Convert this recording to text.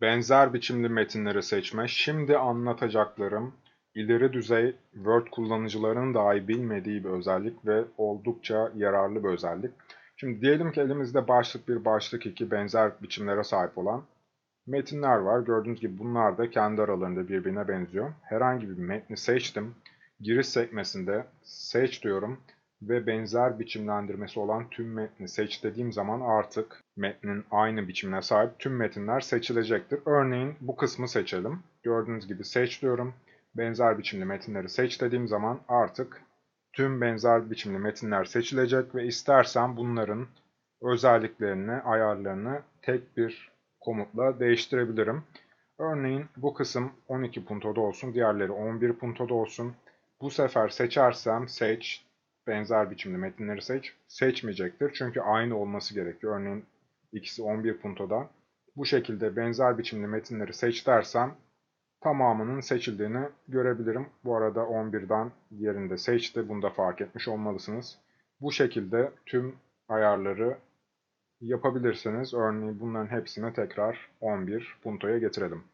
Benzer biçimli metinleri seçme. Şimdi anlatacaklarım ileri düzey Word kullanıcılarının dahi bilmediği bir özellik ve oldukça yararlı bir özellik. Şimdi diyelim ki elimizde başlık 1, başlık 2 benzer biçimlere sahip olan metinler var. Gördüğünüz gibi bunlar da kendi aralarında birbirine benziyor. Herhangi bir metni seçtim. Giriş sekmesinde seç diyorum ve benzer biçimlendirmesi olan tüm metni seç dediğim zaman artık metnin aynı biçimine sahip tüm metinler seçilecektir. Örneğin bu kısmı seçelim. Gördüğünüz gibi seç diyorum. Benzer biçimli metinleri seç dediğim zaman artık tüm benzer biçimli metinler seçilecek ve istersen bunların özelliklerini, ayarlarını tek bir komutla değiştirebilirim. Örneğin bu kısım 12 puntoda olsun, diğerleri 11 puntoda olsun. Bu sefer seçersem seç, benzer biçimde metinleri seç, seçmeyecektir. Çünkü aynı olması gerekiyor. Örneğin ikisi 11 puntoda. Bu şekilde benzer biçimde metinleri seç dersem tamamının seçildiğini görebilirim. Bu arada 11'den diğerinde seçti. Bunu da fark etmiş olmalısınız. Bu şekilde tüm ayarları yapabilirsiniz. Örneğin bunların hepsini tekrar 11 puntoya getirelim.